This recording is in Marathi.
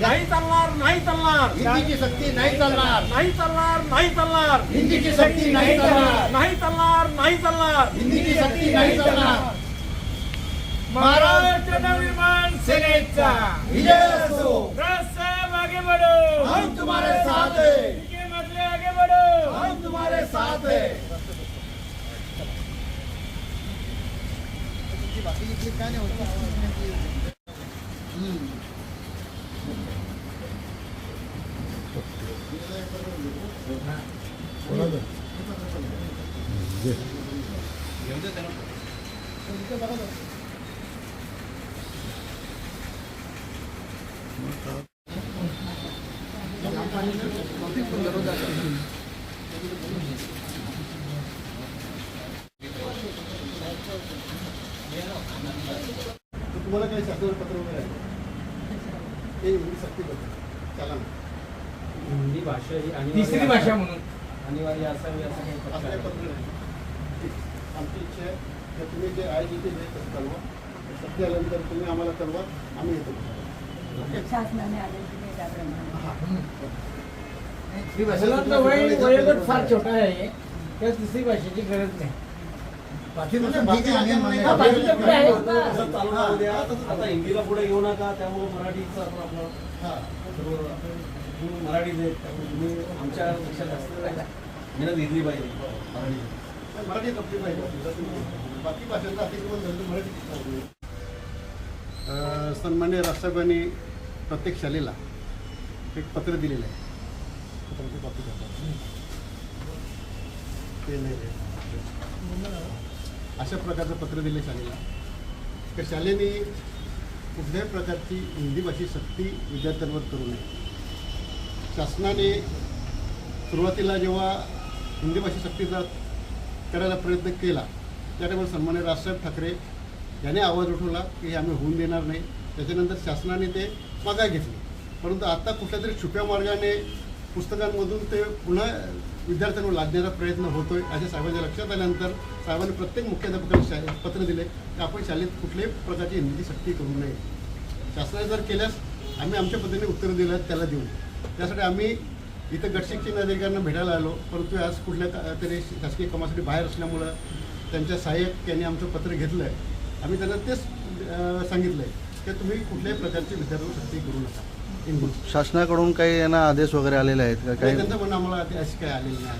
नाही चालणार नाही चालणार. हिंदीची सक्ती नाही चालणार. नाही चालणार नाही चालणार. हिंदीची सक्ती नाही चालणार. नाही चालणार नाही चालणार. हिंदीची सक्ती नाही चालणार. महाराष्ट्र नवनिर्माण सेनेचा. विजय असो. आगे बढ़ो. हम तुम्हारे साथ है. के मसले आगे बढ़ो. हम तुम्हारे साथ है. तुम्हाला काही शासनावर पत्र वगैरे आहे? ते हिंदी सक्ती बद्दल चला ना. हिंदी भाषा ही अनिवार्य तिसरी भाषा म्हणून. अनिवार्य असावी असं काही नाही. आमची इच्छा आहे की तुम्ही जे आहे जिथे तसं कळवा सक्ती आल्यानंतर तुम्ही आम्हाला कळवा आम्ही येतो. शासनाने आदेश दिले त्याप्रमाणे. मुलांचं वय वयोगट फार छोटा आहे. त्या तिसरी भाषेची गरज नाही. आता हिंदीला पुढे घेऊ नका त्यामुळे मराठीचं हा तुम्ही मराठीच आहेत त्यामुळे तुम्ही आमच्या पेक्षा जास्त मेहनत घेतली पाहिजे मराठी मराठी जपली पाहिजे बाकी भाषांचा अतिक्रमण झालं मराठी. सन्मान्य राष्ट्रपतींनी प्रत्येक शालेला एक पत्र दिलेलं आहे पत्राची कॉपी. ते नाही आहे. अशा प्रकारचं पत्र दिलं शाळेला तर शाळेने कुठल्याही प्रकारची हिंदी भाषी सक्ती विद्यार्थ्यांवर करू नये शासनाने सुरुवातीला जेव्हा हिंदी भाषा सक्तीचा करायला प्रयत्न केला त्या सन्मान्य राजसाहेब ठाकरे याने आवाज उठवला की हे आम्ही होऊन देणार नाही. त्याच्यानंतर शासनाने ते मागाय घेतले. परंतु आता कुठल्या तरी छुप्या मार्गाने पुस्तकांमधून ते पुन्हा विद्यार्थ्यांवर लादण्याचा प्रयत्न होतो आहे अशा साहेबांच्या लक्षात आल्यानंतर साहेबांनी प्रत्येक मुख्याध्यापकाला शा पत्र दिले की आपण शाळेत कुठल्याही प्रकारची हिंदीची सक्ती करू नये. शासनाने जर केल्यास आम्ही आमच्या पद्धतीने उत्तर दिलं त्याला देऊ त्यासाठी आम्ही इथं गटशिक्षण अधिकाऱ्यांना भेटायला आलो. परंतु आज कुठल्या का- तरी शासकीय कामासाठी बाहेर असल्यामुळं त्यांच्या सहाय्यक यांनी आमचं पत्र घेतलं आहे आम्ही त्यांना तेच सांगितलं आहे की तुम्ही कुठल्याही प्रकारची विद्यार्थ्यांवर सक्ती करू नका. शासनाकडून काही यांना आदेश वगैरे आलेले आहेत का? काही काही त्यांचं म्हणणं आम्हाला अशी काय आलेली नाही.